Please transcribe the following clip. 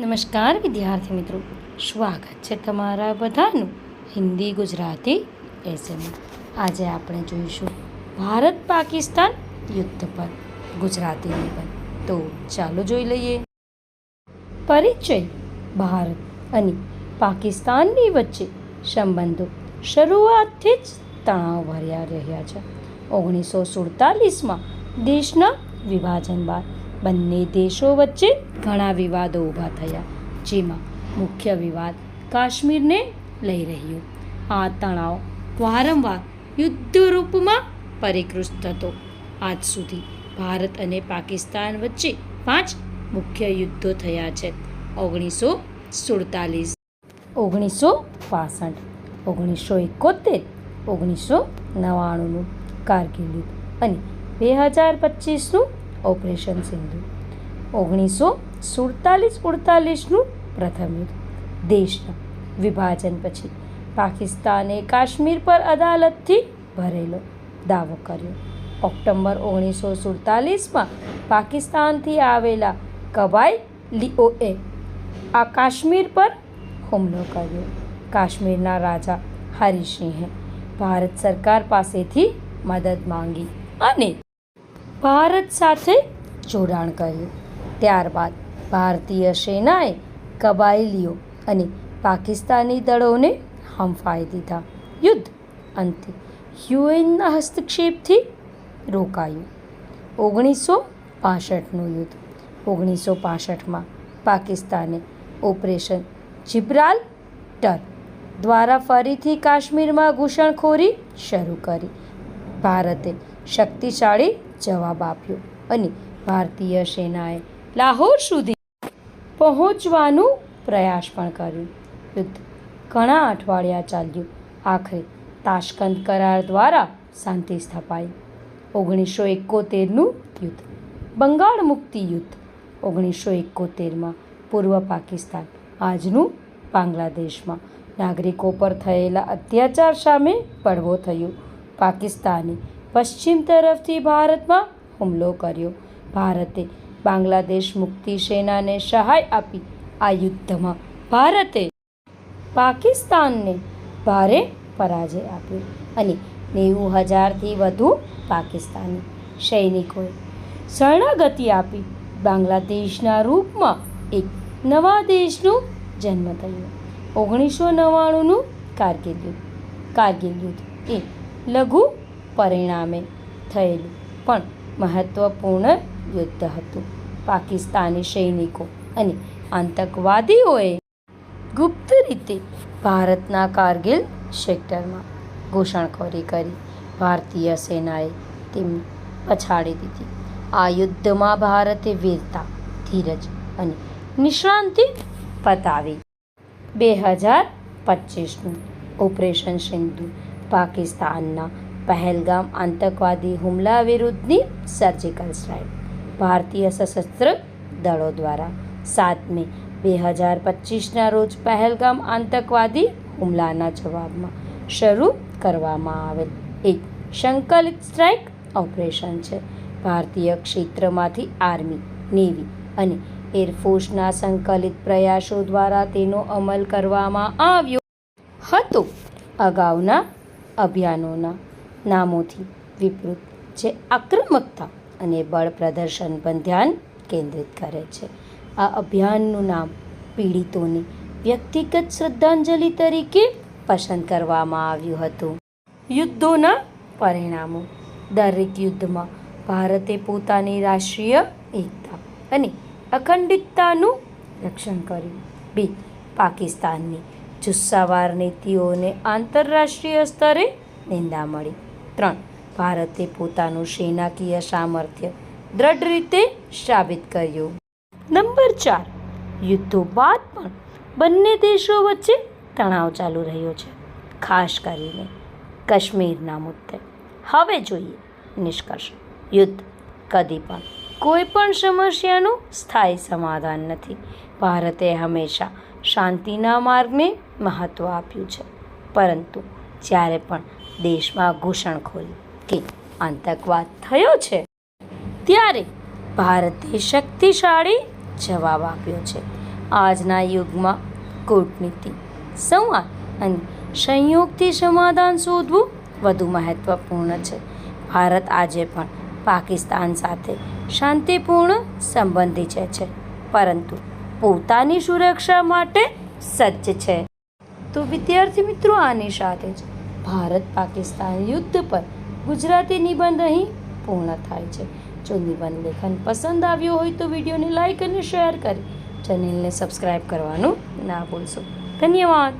નમસ્કાર વિદ્યાર્થી મિત્રો. સ્વાગત છે તમારા બધાનું હિન્દી ગુજરાતી એસએમ આજે આપણે જોઈશું ભારત પાકિસ્તાન યુદ્ધ પર ગુજરાતી નિબંધ. તો ચાલો જોઈ લઈએ. પરિચય ભારત અને પાકિસ્તાનની વચ્ચે સંબંધો શરૂઆતથી જ તણાવ ભર્યા રહ્યા છે. ઓગણીસો સુડતાલીસમાં દેશના વિભાજન બાદ બંને દેશો વચ્ચે ઘણા વિવાદો ઊભા થયા, જેમાં મુખ્ય વિવાદ કાશ્મીરને લઈ રહ્યો. આ તણાવ વારંવાર યુદ્ધ રૂપમાં પરિકૃષ્ટ થતો. આજ સુધી ભારત અને પાકિસ્તાન વચ્ચે પાંચ મુખ્ય યુદ્ધો થયા છે. ઓગણીસો સુડતાલીસ, ઓગણીસો પાસઠ, ઓગણીસો એકોતેર, ઓગણીસો નવ્વાણુંનું કારગિલ યુદ્ધ અને બે હજાર પચીસનું ઓપરેશન સિંધુ. ઓગણીસો સુડતાલીસ ઉડતાલીસનું પ્રથમ યુદ્ધ. દેશના વિભાજન પછી પાકિસ્તાને કાશ્મીર પર અદાલતથી ભરેલો દાવો કર્યો. ઓક્ટોબર ઓગણીસો સુડતાલીસમાં પાકિસ્તાનથી આવેલા કબાયલીઓએ આ કાશ્મીર પર હુમલો કર્યો. કાશ્મીરના રાજા હરિસિંહે ભારત સરકાર પાસેથી મદદ માંગી અને ભારત સાથે જોડાણ કર્યું. ત્યારબાદ ભારતીય સેનાએ કબાયલીઓ અને પાકિસ્તાની દળોને હંફાઈ દીધા. યુદ્ધ અંતે યુએનના હસ્તક્ષેપથી રોકાયું. ઓગણીસો પાસઠનું યુદ્ધ. ઓગણીસો પાસઠમાં પાકિસ્તાને ઓપરેશન જિબ્રાલ ટર દ્વારા ફરીથી કાશ્મીરમાં ઘૂસણખોરી શરૂ કરી. ભારતે શક્તિશાળી જવાબ આપ્યો અને ભારતીય સેનાએ લાહોર સુધી પહોંચવાનું પ્રયાસ પણ કર્યો. યુદ્ધ ઘણા અઠવાડિયા ચાલ્યું. આખરે તાશ્કંદ કરાર દ્વારા શાંતિ સ્થપાઈ. ઓગણીસો એકોતેરનું યુદ્ધ. બંગાળ મુક્તિ યુદ્ધ. ઓગણીસો એકોતેરમાં પૂર્વ પાકિસ્તાન, આજનું બાંગ્લાદેશમાં. નાગરિકો પર થયેલા અત્યાચાર સામે પડવો થયો. પાકિસ્તાને પશ્ચિમ તરફથી ભારતમાં હુમલો કર્યો. ભારતે બાંગ્લાદેશ મુક્તિ સેનાને સહાય આપી. આ યુદ્ધમાં ભારતે પાકિસ્તાનને ભારે પરાજય આપ્યો અને નેવું હજારથી વધુ પાકિસ્તાની સૈનિકોએ શરણાગતિ આપી. બાંગ્લાદેશના રૂપમાં એક નવા દેશનું જન્મ થયો. ઓગણીસો નવ્વાણુંનું કારગિલ યુદ્ધ. કારગિલ યુદ્ધ એ લઘુ પરિણામે થયેલું. પણ મહત્ત્વપૂર્ણ યુદ્ધ હતું. પાકિસ્તાની સૈનિકો અને આતંકવાદીઓએ ગુપ્ત રીતે ભારતના કારગિલ સેક્ટરમાં ઘૂસણખોરી કરી. ભારતીય સેનાએ તેમને પછાડી દીધી. આ યુદ્ધમાં ભારતે વીરતા, ધીરજ અને નિષ્ણાંતિ પતાવી. બે હજાર પચીસનું ઓપરેશન સિંધુ પાકિસ્તાનના પહેલગામ આતંકવાદી હુમલા વિરુદ્ધની સર્જિકલ સ્ટ્રાઇક ભારતીય સશસ્ત્ર દળો દ્વારા સાત મે બે હજાર પચીસના રોજ પહેલગામ આતંકવાદી હુમલાના જવાબમાં શરૂ કરવામાં આવેલ. એક સંકલિત સ્ટ્રાઇક ઓપરેશન છે. ભારતીય ક્ષેત્રમાંથી આર્મી નેવી અને એરફોર્સના સંકલિત પ્રયાસો દ્વારા તેનો અમલ કરવામાં આવ્યો હતો. અગાઉના અભિયાનોના નામોથી વિપરીત જે આક્રમકતા અને બળ પ્રદર્શન પર ધ્યાન કેન્દ્રિત કરે છે. આ અભિયાનનું નામ પીડિતોની વ્યક્તિગત શ્રદ્ધાંજલિ તરીકે પસંદ કરવામાં આવ્યું હતું. યુદ્ધોના પરિણામો. દરેક યુદ્ધમાં ભારતે પોતાની રાષ્ટ્રીય એકતા અને અખંડિતતાનું રક્ષણ કર્યું. બે. પાકિસ્તાનની જુસ્સાવાર નીતિઓને આંતરરાષ્ટ્રીય સ્તરે નિંદા મળી. ત્રણ. ભારતે પોતાનું સેનાકીય સામર્થ્ય દ્રઢ રીતે સાબિત કર્યું. નંબર ચાર. યુદ્ધો બાદ પણ બંને દેશો વચ્ચે તણાવ ચાલુ રહ્યો છે, ખાસ કરીને કાશ્મીરના મુદ્દે. હવે જોઈએ નિષ્કર્ષ. યુદ્ધ કદી પણ કોઈ પણ સમસ્યાનું સ્થાયી સમાધાન નથી. ભારતે હંમેશા શાંતિના માર્ગને મહત્ત્વ આપ્યું છે, પરંતુ જ્યારે પણ દેશમાં ઘૂસણખોરી કે આતંકવાદ થયો છે, ત્યારે ભારતે શક્તિશાળી જવાબ આપ્યો છે. આજના યુગમાં કૂટનીતિ, સંવાદ અને સંયોગથી સમાધાન શોધવું વધુ મહત્વપૂર્ણ છે. ભારત આજે પણ પાકિસ્તાન સાથે શાંતિપૂર્ણ સંબંધી છે છે, પરંતુ પોતાની સુરક્ષા માટે સજ્જ છે. તો વિદ્યાર્થી મિત્રો, આની સાથે જ ભારત પાકિસ્તાન યુદ્ધ પર ગુજરાતી નિબંધ અહીં પૂર્ણ થાય છે. જો નિબંધ લેખન પસંદ આવ્યો હોય તો વિડીયોને લાઇક અને શેર કરી ચેનલને સબસ્ક્રાઈબ કરવાનું ના ભૂલશો. ધન્યવાદ.